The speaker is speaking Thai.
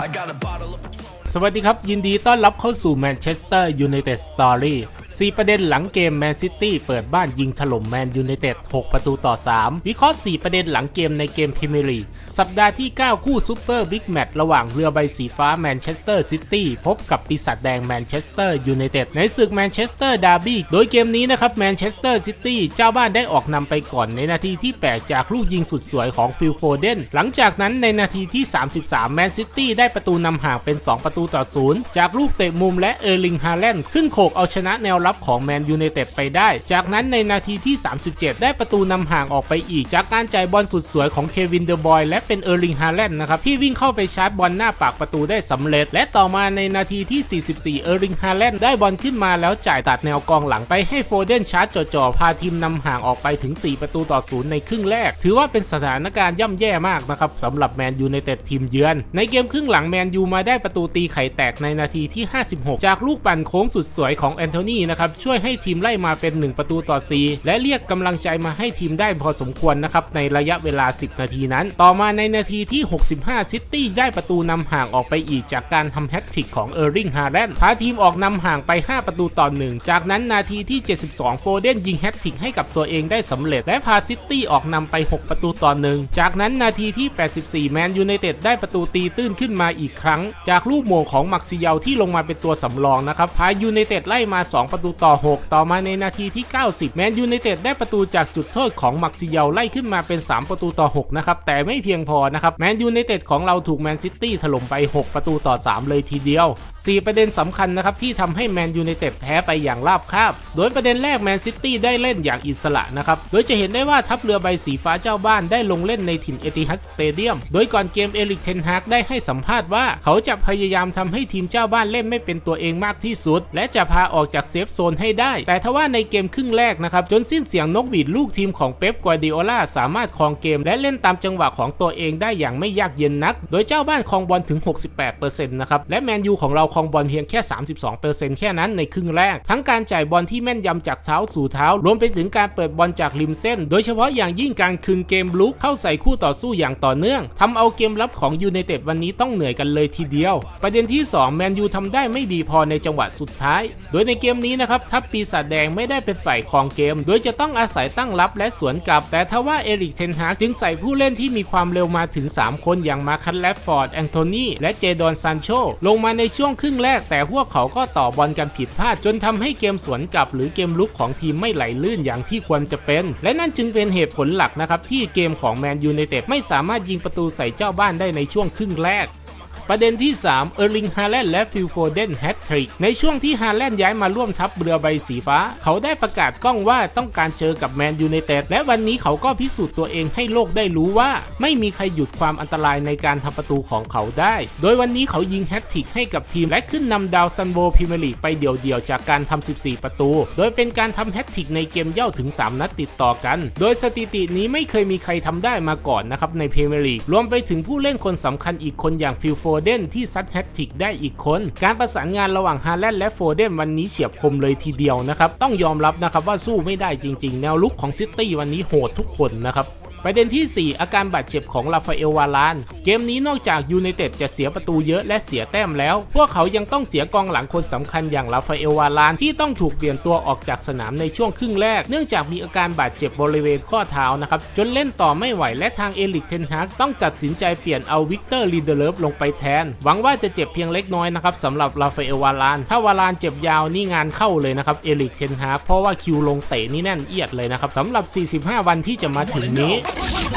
I got a bottle of สวัสดีครับ ยินดีต้อนรับเข้าสู่แมนเชสเตอร์ยูไนเต็ดสตอรี่4ประเด็นหลังเกมแมนซิตี้เปิดบ้านยิงถล่มแมนยูไนเต็ด6ประตูต่อ 3 วิเคราะห์ 4 ประเด็นหลังเกมในเกมพรีเมียร์ลีกสัปดาห์ที่ 9 คู่ซูเปอร์บิ๊กแมตช์ระหว่างเรือใบสีฟ้าแมนเชสเตอร์ซิตี้พบกับปีศาจแดงแมนเชสเตอร์ยูไนเต็ดในศึกแมนเชสเตอร์ดาร์บี้โดยเกมนี้นะครับแมนเชสเตอร์ซิตี้เจ้าบ้านได้ออกนำไปก่อนในนาทีที่ 8 จากลูกยิงสุดสวยของฟิลโฟเดนหลังจากนั้นในนาทีที่ 33แมนซิตี้ได้ประตูนำห่างเป็น 2 ประตูต่อศูนย์จากลูกเตะมุมและเออร์ลิงฮาแลนด์ขึ้นโขกเอาชนะแนวรับของแมนยูไนเต็ดไปได้ จากนั้นในนาทีที่ 37 ได้ประตูนำห่างออกไปอีก จากการจ่ายบอลสุดสวยของเควินเดอร์บอยและเป็นเออร์ลิงฮาแลนด์นะครับที่วิ่งเข้าไปชาร์จบอลหน้าปากประตูได้สำเร็จ และต่อมาในนาทีที่ 44 เออร์ลิงฮาแลนด์ได้บอลขึ้นมาแล้วจ่ายตัดแนวกองหลังไปให้โฟเดนชาร์จจ่อๆพาทีมนำห่างออกไปถึง 4 ประตูต่อศูนย์ในครึ่งแรก ถือว่าเป็นสถานการณ์ย่ำแย่มากนะครับสำหรับแมนยูไนเต็ดทีมเยือน ในเกมครึ่งหลังแมนยูมาได้ประตูตีไข่แตกในนาทีที่ 56 จากลูกปั่นโค้งสุดสวยของแอนโทนีนะครับช่วยให้ทีมไล่มาเป็น 1 ประตูต่อ 4 และเรียกกำลังใจมาให้ทีมได้พอสมควรนะครับในระยะเวลา 10 นาทีนั้น ต่อมาในนาทีที่ 65 ซิตี้ได้ประตูนำห่างออกไปอีกจากการทำแฮตทริกของเออร์ริงฮาแลนด์พาทีมออกนำห่างไป 5 ประตูต่อ 1 จากนั้นนาทีที่ 72 โฟเดนยิงแฮตทริกให้กับตัวเองได้สำเร็จ และพาซิตี้ออกนำไป 6 ประตูต่อ 1 จากนั้นนาทีที่ 84 แมนยูไนเต็ดได้ประตูตีตื้นขึ้นมาอีกครั้ง จากลูกโมงของมักซิเยาที่ลงมาเป็นตัวสำรองนะครับพายูไนเต็ดไล่มา 2 ประตูต่อ 6 ต่อมาในนาทีที่ 90 แมนยูไนเต็ดได้ประตูจากจุดโทษของมักซิเยาไล่ขึ้นมาเป็น 3 ประตูต่อ 6 นะครับ แต่ไม่เพียงพอนะครับแมนยูไนเต็ดของเราถูกแมนซิตี้ถล่มไป 6 ประตูต่อ 3 เลยทีเดียว 4 ประเด็นสำคัญนะครับที่ทำให้แมนยูไนเต็ดแพ้ไปอย่างราบคาบ โดยประเด็นแรกแมนซิตี้ได้เล่นอย่างอิสระนะครับโดยจะเห็นได้ว่าทัพเรือใบสีฟ้าเจ้าบ้านได้ลงเล่นในถิ่นเอติฮัดสเตเดียมโดยก่อนเกมเอริกเทนฮากได้ให้สัมภาษณ์ว่าเขาจะพยายามามทำให้ทีมเจ้าบ้านเล่นไม่เป็นตัวเองมากที่สุด และจะพาออกจากเซฟโซนให้ได้ แต่ทว่าในเกมครึ่งแรกนะครับ จนสิ้นเสียงนกหวีดลูกทีมของเป๊ปกวดิโอลาสามารถครองเกม และเล่นตามจังหวะของตัวเองได้อย่างไม่ยากเย็นนัก โดยเจ้าบ้านครองบอลถึง 68%นะครับ และแมนยูของเราครองบอลเพียงแค่ 32%แค่นั้นในครึ่งแรก ทั้งการจ่ายบอลที่แม่นยำจากเท้าสู่เท้ารวมไปถึงการเปิดบอลจากริมเส้น โดยเฉพาะอย่างยิ่งการคืนเกมลุกเข้าใส่คู่ต่อสู้อย่างต่อเนื่องทำเอาเกมรับของยูไนเต็ดวันนี้ต้องเหนื่อยกันเลยทีเดียวปประเด็นที่ 2 แมนยูทำได้ไม่ดีพอในจังหวะสุดท้าย โดยในเกมนี้นะครับทัพปีศาจแดงไม่ได้เป็นฝ่ายครองเกม โดยจะต้องอาศัยตั้งรับและสวนกลับ แต่ทว่าเอริกเทนฮากจึงใส่ผู้เล่นที่มีความเร็วมาถึง 3 คนอย่างมาคันแลฟฟอร์ด แองโทนีและเจดอนซานโชลงมาในช่วงครึ่งแรก แต่พวกเขาก็ต่อบอลกันผิดพลาด จนทำให้เกมสวนกลับ หรือเกมลุกของทีมไม่ไหลลื่นอย่างที่ควรจะเป็น และนั่นจึงเป็นเหตุผลหลักนะครับที่เกมของแมนยูไนเต็ดไม่สามารถยิงประตูใส่เจ้าบ้านได้ในช่วงครึ่งแรก ประเด็นที่ 3 เออร์ลิงฮาแลนด์และฟิลโฟเดนแฮตทริกในช่วงที่ฮาแลนด์ย้ายมาร่วมทัพเรือใบสีฟ้า เขาได้ประกาศกล้องว่าต้องการเจอกับแมนยูไนเต็ดและวันนี้เขาก็พิสูจน์ตัวเองให้โลกได้รู้ว่า ไม่มีใครหยุดความอันตรายในการทำประตูของเขาได้ โดยวันนี้เขายิงแฮตทริกให้กับทีมและขึ้นนำดาวซันโวพรีเมียร์ลีกไปเดี่ยวๆจากการทำ14 ประตู โดยเป็นการทำแฮตทริกในเกมเย่าถึง 3 นัดติดต่อกัน โดยสถิตินี้ไม่เคยมีใครทำได้มาก่อนนะครับในพรีเมียร์ลีกรวมไปถึงผู้เล่นคนสำคัญอีกคนอย่างฟิลโฟเดนที่ซัดแฮตติกได้อีกคน การประสานงานระหว่างฮาแลนด์และโฟเดนวันนี้เฉียบคมเลยทีเดียวนะครับ ต้องยอมรับนะครับว่าสู้ไม่ได้จริง ๆ แนวลุกของซิตี้วันนี้โหดทุกคนนะครับ ประเด็นที่ 4 อาการบาดเจ็บของราฟาเอลวาลาน เกมนี้นอกจากยูไนเต็ดจะเสียประตูเยอะและเสียแต้มแล้ว พวกเขายังต้องเสียกองหลังคนสำคัญอย่างราฟาเอลวาลานที่ต้องถูกเปลี่ยนตัวออกจากสนามในช่วงครึ่งแรก เนื่องจากมีอาการบาดเจ็บบริเวณข้อเท้านะครับ จนเล่นต่อไม่ไหวและทางเอลิกเทนฮากต้องตัดสินใจเปลี่ยนเอาวิกเตอร์ลีเดเลฟลงไปแทน หวังว่าจะเจ็บเพียงเล็กน้อยนะครับสำหรับราฟาเอลวาลาน ถ้าวาลานเจ็บยาวนี่งานเข้าเลยนะครับเอลิกเทนฮากเพราะว่าคิวลงเตะนี่แน่นเอียดเลยนะครับสำหรับ 45 วันที่จะมาถึงนี้ Oh, oh, oh, oh.